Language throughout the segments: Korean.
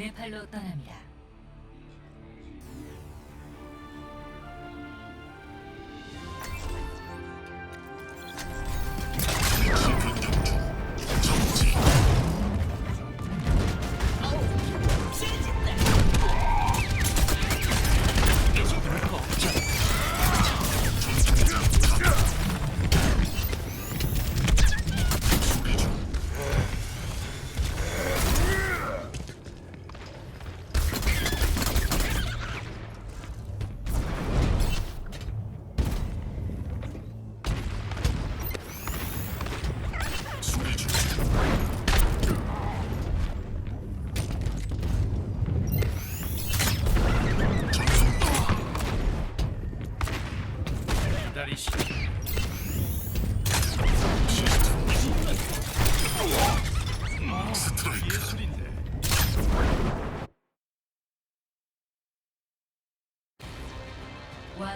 네팔로 떠납니다.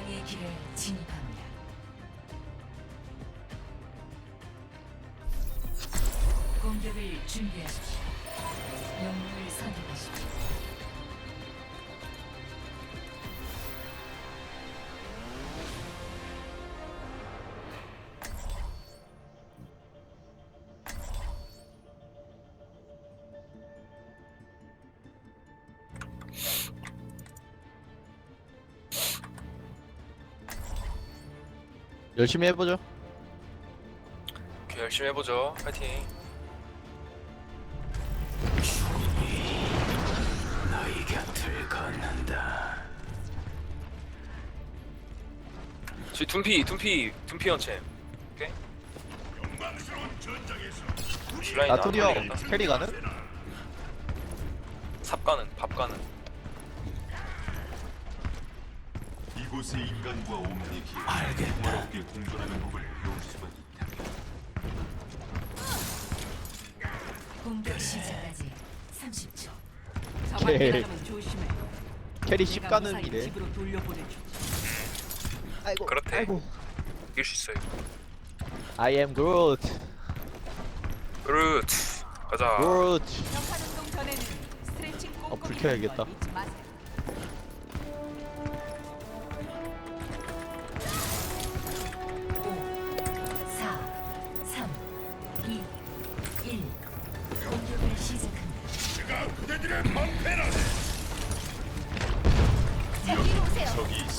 왕의 길에 진입합니다. 공격을 준비하십시오. 영웅을 선택하십시오. 열심히 해보죠. 오케이, 열심히 해보죠. 파이팅. 너희 곁을 걷는다. 저 둠피, 둠피, 둠피 연체. 오케이. 라인 나토리오 안 걸리겠다. 캐리 가는? 삽 가는, 밥 가는. 이곳의 인간과 옴닉이 알겠다. 어렵게 공존하는 법을 배울 수가 있다. 공격 시작까지 30초. 오케이. 저만 조심해. 캐리 내가 10가는 무사히 이래. 집으로 돌려보내줘. 아이고. 그렇대. 아이고. 이길 수 있어요. I am Groot. 가자. Groot. 평판 운동 전에는 스트레칭 어, 불 켜야겠다. 잊지 마세요.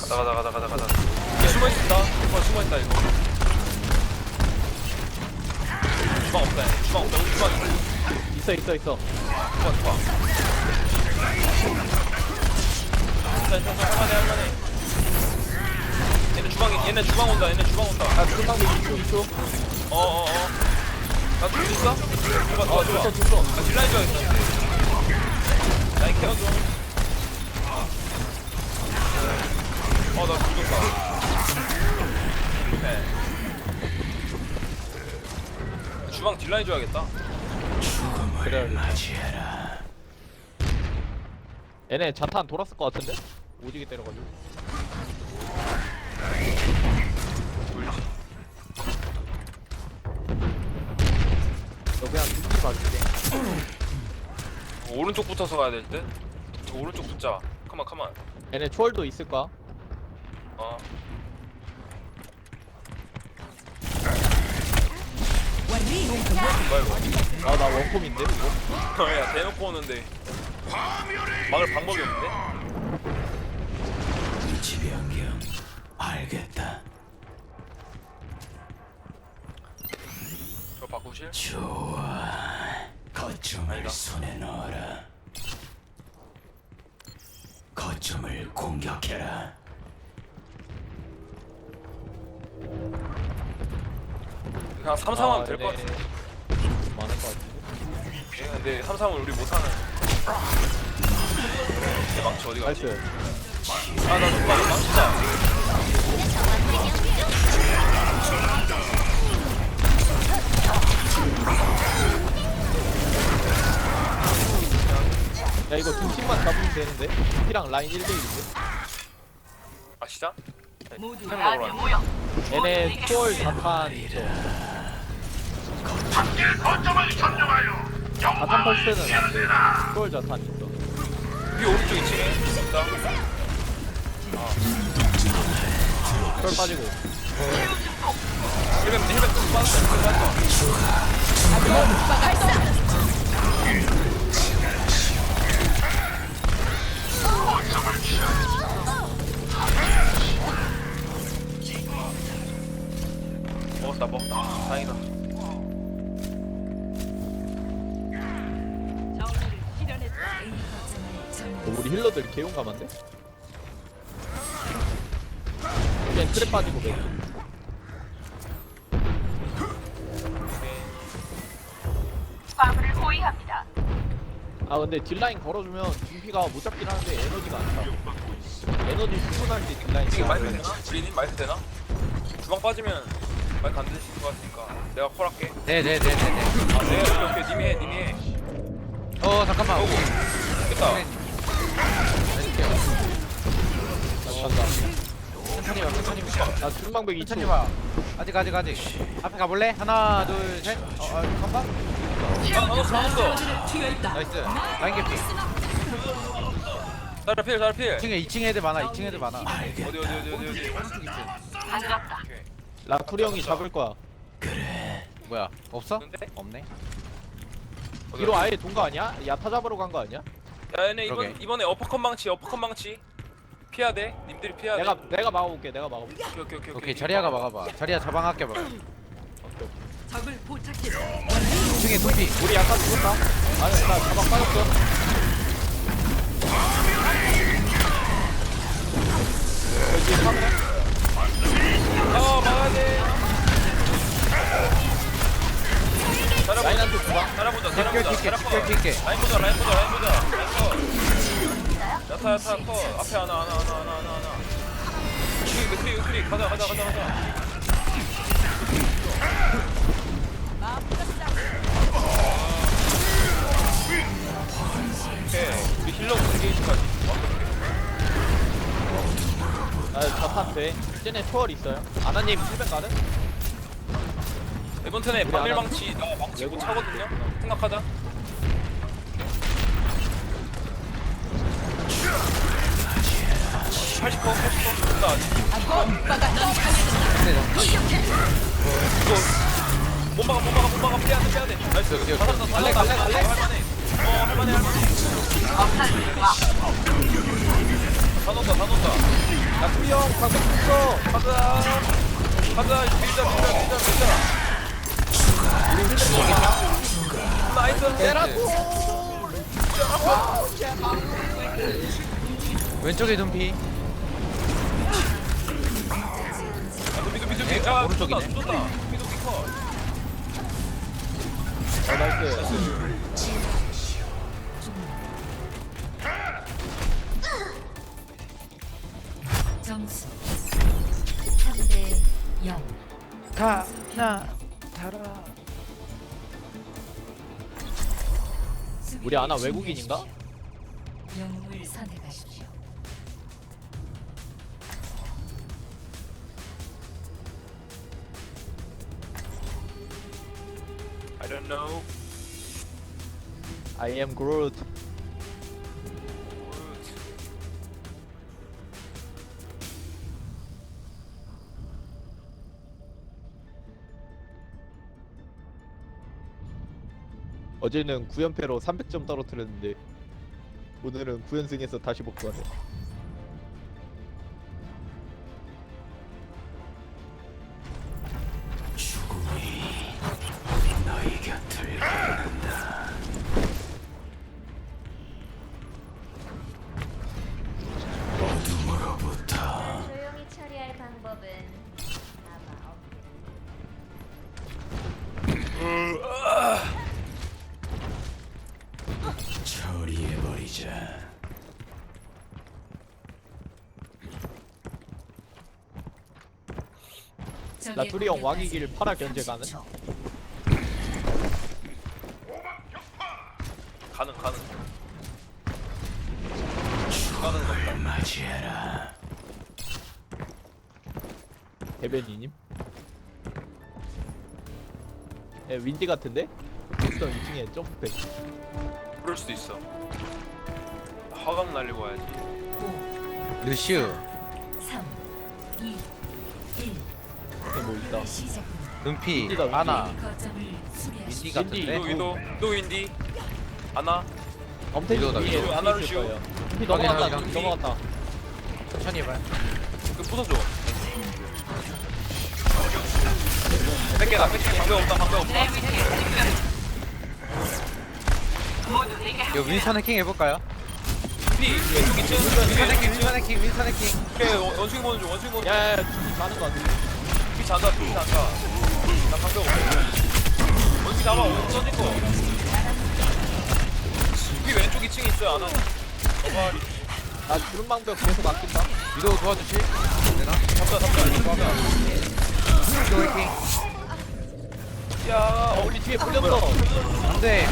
가자, 가자, 가자, 가자, 가자. 이게 숨어 있습니다. 숨어, 숨어 있다 이거. 주방 없다. 얘. 주방 없다. 우리 주방 있어. 있어 있어 있어. 주방, 주방. 일단, 일단, 할만해, 할만해. 얘네 주방, 얘네 주방 온다. 얘네 주방 온다. 아 끝나고 2초 2초. 어, 어, 어. 나 죽을 수 있어? 좋아, 좋아, 어 좋아. 아, 딜라인 줘야겠다. 라인 케어 좀. 어, 나 죽었다. 네. 주방 딜라인 줘야겠다. 그래. 맞이해라. 얘네 자탄 돌았을 것 같은데? 오지게 때려가지고. 너 그냥 눈치 봐줄게. 오른쪽 붙어서 가야 될 듯? 저 오른쪽 붙자. 컴온, 컴온. 얘네 초월도 있을까? 어. 뭐야, 이거. 아나 원콤인데 이거? 야, 대놓고 오는데. 막을 방법이 없는데? 변경. 알겠다. 저 바꾸실? 좋아. 거점을. 손에 넣어라. 거점을 공격해라. 그냥 3, 3 하면 아, 될것 얘네 같은데. 많을 것 같은데. 예, 근데 3, 3은 우리 못하는. 내 망치 어디 갔지? 나이스. 아, 나 누가 망치다. 야 이거 중심만 잡으면 되는데? 피랑 라인 1대1인데? 아, 시작? 모두 템 나한테 먹으러 모 여. 얘네 초월 자탄 있어. 자탄 펄스는 안 돼. 초월 자탄 있어. 위 오른쪽 2층에 있다 털 빠지고. 힐벤 힐벤 또 빠졌어 힐벤 빠졌어 먹었다 먹었다 다행이다 우리 힐러들 개용감한데? 그냥 트랩 빠지고 매. 아 근데 딜라인 걸어주면 준피가 못 잡긴 하는데 에너지가 안 차. 에너지 충분할 때 딜라인 이게 마이크 되나? 우리님 마이크 되나? 주방 빠지면 마이크 안 되실 것 같으니까 내가 콜할게 네네네네네. 아 네, 오케이 오케이 님이 해 님이 해 어 잠깐만. 오고 됐다. 천천히 와 천천히 와. 나 중방백 2천 천천히 와. 아직 아직 아직. 앞에 가볼래? 하나 둘 셋. 어, 어 한번. 아 나눴어 나눴어 튀어있다. 나이스. 라인 개피. 자라 필 자라 필 2층에 2층 애들 많아. 2층 애들 많아. 어디 어디 어디 어디 어디 오른쪽 2층. 오케이 라쿠리 형이 잡을 거야. 뭐야? 없어? 없네. 어디, 뒤로? 아예 돈 거 아니야? 야타 잡으러 간 거 아니야? 야 얘네 이번 그러게. 이번에 어퍼컷 망치 어퍼컷 망치 피해야 돼 님들이 피해야 돼 내가 내가 막아볼게. 내가 막아볼게. 오케이 오케이 오케이 오케이 자리아가 막아봐. 자리아 자방 아껴봐. 적을 포착했다. 2층에 도피. 우리 약간 죽었다. 아니 나 가방 빠졌어. 여기 카메라. 아 막아야 돼 라인한테 주방. 자라 보자 자라 뒷결 보자 뛸게. 자라 뒷결 컷 뛸게. 라인 보자 라인 보자 라인 보자 야타 야타. 컷 앞에 하나 하나 하나 하나 하나 하나. 크리 크리 크리 가자 가자 가자 가자. 오케이. 우리 힐러 공개까지 아 자탄 돼. 쟤네 초월 있어요. 아나님 힐백 가는? 이번 턴에 우리 바늘 하나- 망치 나 망치 못 차거든요. 생각하자 80% 80% 된다 아직 이거 못 막아 못 막아 못 막아 피해야 돼 피해야 돼 나이스 오케이, 오케이. 다 살았어 다 갈래, 살았어 갈래, 갈래? 할만해 어 할만해 할만해 다 넣었다 다 넣었다 라쿠리 형 방백 죽어. 가자 가자 밀자 밀자 밀자 밀자 나이스 왼쪽에 둠피. 야 오른쪽이네. 어 나이스. 점수 3대 0. 가나 달아. 우리 아나 외국인인가? 영웅을 선택하십시오. Know I am Groot. 어제는 9연패로 300점 떨어뜨렸는데 오늘은 9연승에서 다시 복구하네. 라투리 형 왕이길 팔아 견제 가는? 가능 가능 없다 맞이해라. 대변이님? 예, 윈디 같은데? 윈스턴 2층에 점프백. 그럴 수도 있어 아, 화감 날리고 와야지 5, 루시우 3, 2, 1. 근데 뭐 있다. 눈피 윈디다, 윈디. 아나. 수비하십시오. 윈디 같은데? 윈디. 위도 위도 윈디. 아나. 엄태기 위도다, 위에 위도. 씌워요? 피 확인, 넘어갔다 확인. 넘어갔다. 천천히 해봐요. 그 부숴줘 나 뺄게 방벽 없다 방벽 없다. 이거 윈선 해킹 해볼까요? 피 왼쪽 2층 윈선 해킹 왼쪽 윈선 해킹 윈선 해킹. 오케이 원- 원숭이 보는 중 원숭이 보는 중. 야야야 가는 거 같아 피 잔다 피 잔다 나 방벽 없어 원숭이 잡아 원숭이 써진 거. 피 왼쪽 2층에 있어요 아나 봐봐 나 주름 방벽 계속 아낀다? 위도 도와주실? 되나? 잡자 잡자. 이거 하면 위도 해킹 야어 어, 우리 뒤에 풀렸어. 안돼.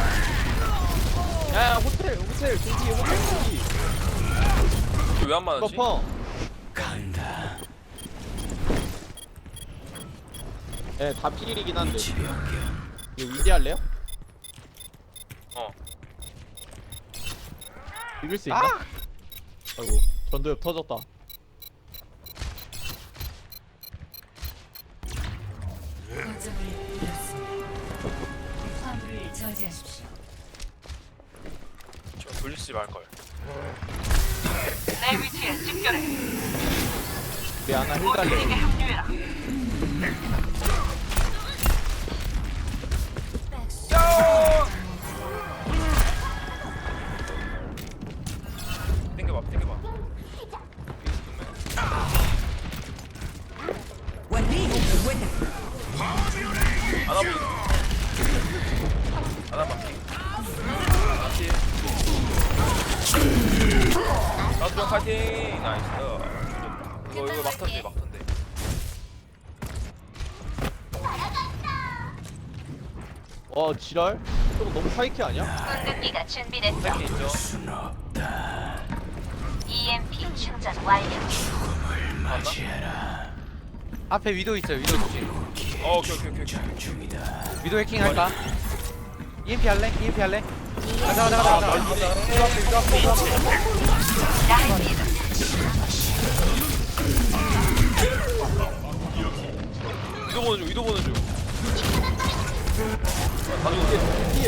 야야 호텔 호텔. 준비 호텔 준비 왜안 맞았지? 버퍼 간다. 예다 필이긴 한데. 이거 위디 할래요? 어 비빌 수 있나? 아이고 전도엽 터졌다. 화물을 저지하십시오. 저 돌리지 말걸 우리 하나 힐 달래 지랄? 저거 너무 파이키 아니야? 궁극기가 준비됐어. 파이팅 있죠. EMP 충전 완료. 맞이해라. 앞에 위도 있어요 위도 조심 어 오케이 오케이 오케이. 위도 해킹 할까? EMP 할래? EMP 할래? 가자 가자 가자 가자 위도 보는 중 위도 보는 중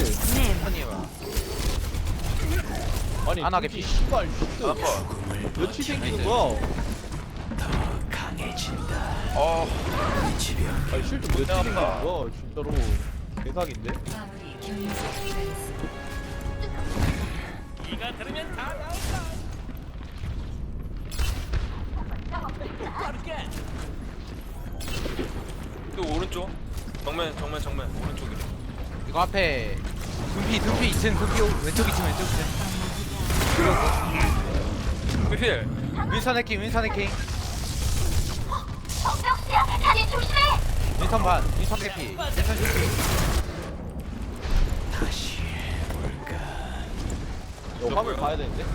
천천히 해봐 아니 안 하게 피 피. 씨발 슈트 파 며칠 생기는 거야? 더 강해진다. 어. 아니 쉴드 며칠. 생기는 거야 진짜로 대박인데? 또 오른쪽 정면 정면 정면 오른쪽이래 이거 앞에 둔피 둔피 2층 둔피 오- 왼쪽 2층 왼쪽 2층 필 윈선 해킹 윈선 해킹 야, 다리 조심해. 윈선 반 윈선 해킹 윈선 볼까. 이거 화물 봐야 되는데? 나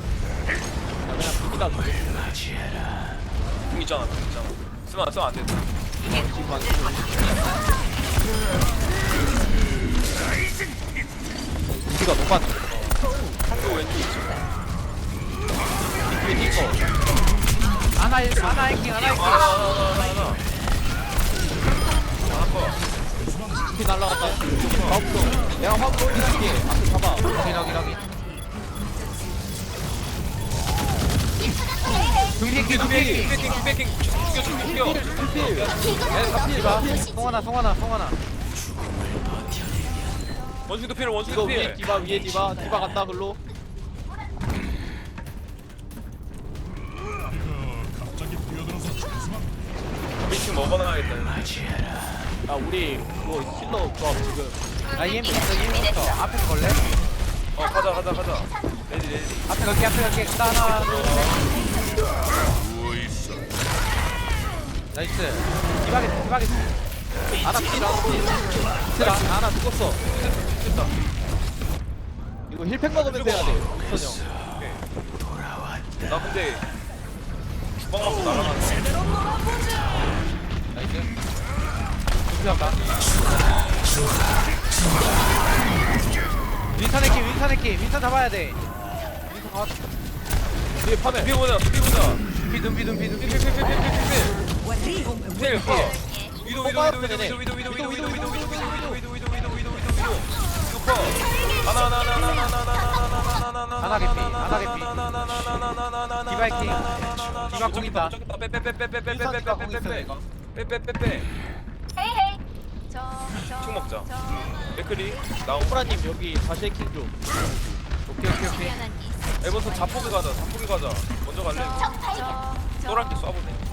그냥 비기다 줄게. 궁 있잖아 궁 있잖아 쓰면 쓰면 안 된다 비가 높았네 또 왼쪽 뒤에 니꺼 해- 아나 해킹 아나 해킹 아나나나나나 피 날라갔다 다 없어 내가 화물 올릴게 앞에 잡아 확인 확인 확인 둔피 해킹 빅뱅킹 빅뱅킹 죽여 죽여 죽여 필 디바 송하나 송하나 송하나 원숭이도 필 이거 원숭이도 위에 필 디바 위에 디바 디바 간다 글로 미팅 먹어놔야겠다. 야 우리 그거 킬러 조합 지금 나 EMP 있어 EMP 있어 앞에 걸래? 어 가자 가자 가자 레디 레디 앞에 갈게 앞에 갈게 간다 하나 둘셋 나이스. 디바게 디바게 아나 필 아나 필 아나 죽었어. 됐다. 이거 힐팩 먹으면 돼야 돼. 선영 나 근데 주방 맞고 날아갔네. 나이스. 왔다. 윈선 해킹 윈선 해킹 윈선 잡아야 돼. 윈선 잡았 뒤에 파면 비 보자 비 보자 비둠 비둠 비둠 비둠 필필필필필필필필 위도 위도 위도 위도 위도 위도 위도 위도 위도 위도 위도 위도 위도 위도 위도 위도 위도 위도 위도 슈퍼 하나 하나 하나 하나 하나 하나 하나 하나 하나 개피, 하나 개피. 디바이킹. 디바 공 있다. 빼빼빼빼빼빼빼빼빼빼빼빼빼빼빼 헤이 헤이. 저 저. 총 먹자 맥크리 나온 호라님 여기 다시 해킹 좀 오케이 오케이 오케이. 에버슨 자폭이 가자 자폭이 가자 먼저 갈래 저 쏘랄게 쏴보네?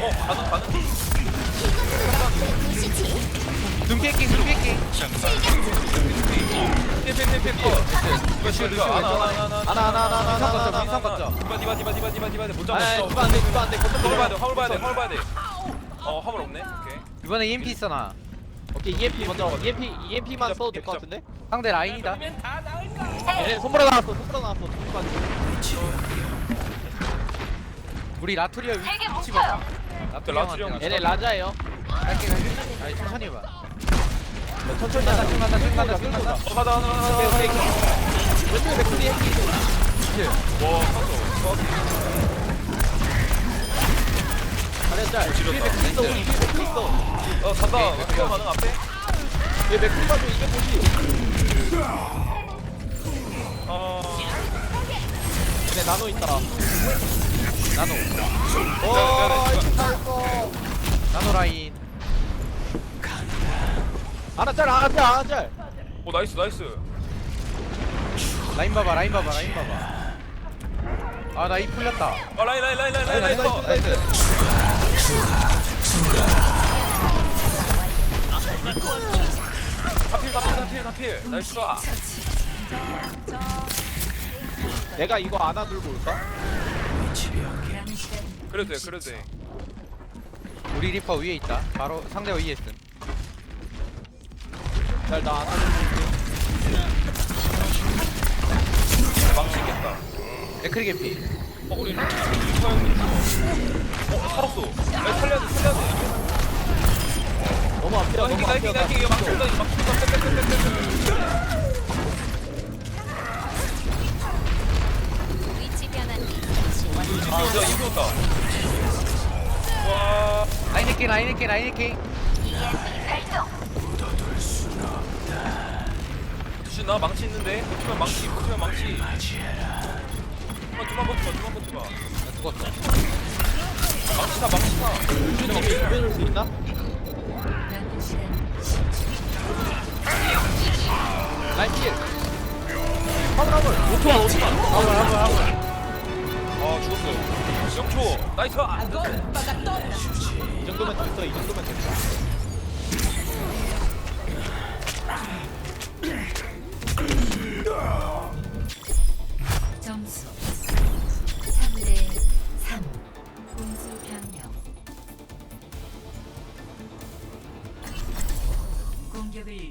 어 가는 가는 눈깨킹 눈깨킹 빼빼빼빼 이거 지금 이거 하나 하나 하나 하나 하나 하나 하나 민선 하나 걷자 민선 걷자 디바 디바 디바 디바 디바 디바 못아 잡았어 디바 안돼 디바 안돼 화물 봐야 돼 화물 봐야 돼 화물 봐야 돼어 화물 없네 오케이 이번에 EMP 있어 나 EMP 먼저 EMP EMP만 써도 될 것 같은데? 상대 라인이다. 얘네 손보라 나왔어 손보라 나왔어 손보라 우리 라투리아 되게 위치. 봐 라투리 라투리아 형. 얘네 라자예요. 갈게 갈게 아니 천천히 해봐. 천천히 간다 쭉 간다 쭉 간다 쭉 간다. 어 가자 하나 하나 오케이 왼쪽에 맥크리 해킹. 와 컸어 잘했자 뒤에 맥크리 있어 우리. 뒤에 맥크리 있어. 어 간다 그거 가능 앞에. 얘 맥크리 봐줘 이게 뭐지? 어. 얘네 나노 있다 나노. 오 네, 네, 잘했어. 나노 라인. 하나 짤 하나 짤 하나 짤. 오 나이스 나이스. 라인 봐봐 라인 봐봐 라인 봐봐. 아 나 이 풀렸다. 아 라인 라인 라인 라인 라인 라인 컷. 나이스 나이스 아 내가 이거 안아 들고 올까? 그래도 돼 그래도 돼. 우리 리퍼 위에 있다. 바로 상대가 위에 있음. 잘나 안아 들고 망치겠다. 에크리 개피 어 우리 형님 어 살았어 야 살려야 돼 살려야 돼 너무 앞이야 야, 너무 이기, 이기, 앞이야 변환 기 설치 완료. 이거 온다, 이거 온다. 와, 라인 해킹 라인 해킹 라인 해킹 EMP 발동. 두신 나 망치 있는데? 버티면 망치, 버티면 망치. 두만, 두만 버텨봐, 두만 버텨봐. 나 죽었어 망치 타. 유주님이 준비해줄 수 있나? 남은 시간 10초. 라인 필 화물 화물 5초만 5초만 화물 화물 화물 아, 죽었어. 0초. 나이스. 아, 이 정도면 됐어 이 정도면 됐어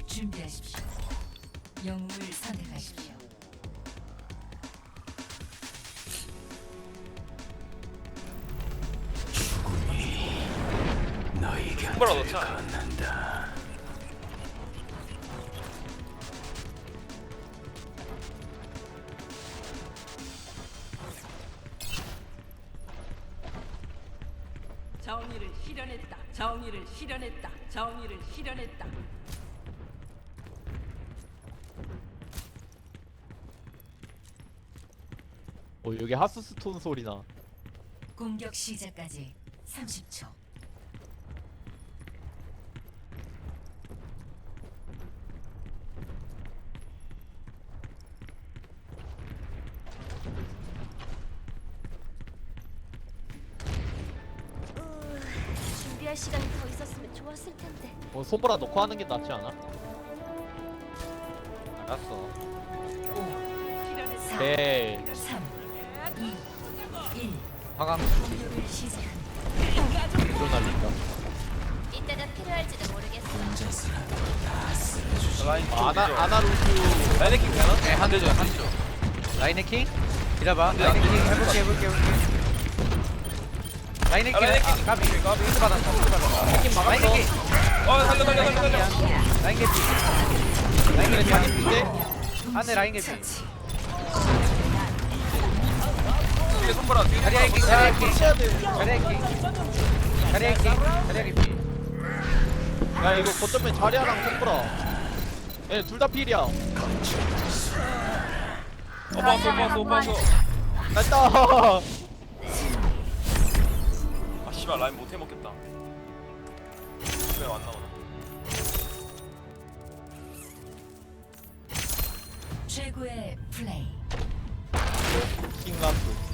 준비하십시오 영웅을 선택하십시오 너희 곁을. 걷는다. 정의를 실현했다. 정의를 실현했다. 정의를 실현했다. 어 여기 하스스톤 소리나 공격 시작까지 30초 준비할 시간이 더 있었으면 좋았을 텐데. 어 손보라 넣고 하는 게 낫지 않아? 알았어 실현했다. 4네3 2 1 화강 이로 날린다 이때가 필요할지도 모르겠어. 라인 아, 아나 아나루즈 라인 해킹 되나? 네, 한 대죠, 한 대죠. 라인 해킹? 기다봐. 라인 해킹 해볼게, 해볼게, 해볼게. 라인 해킹. 아, 라인 해킹. 아, 까비. 힌트 받았다, 힌트 받았다. 해킹 라인 막았어 해킹. 어, 살려, 살려, 살려, 살려. 라인 개피. 라인 개피 핀데 안에 라인 개피 뒤에 손보라 뒤에 자리야 킹 해야 돼. 자리야 킹 자리야 킹 자리야 개피 야 이거 거점에 자리아랑 손보라. 얘둘 다 필이야. 오빠 왔어 오빠 왔어 오빠 왔어 됐다. 아 씨발 라인 못 해먹겠다 왜안 나오나 최고의 플레이. 킹감프.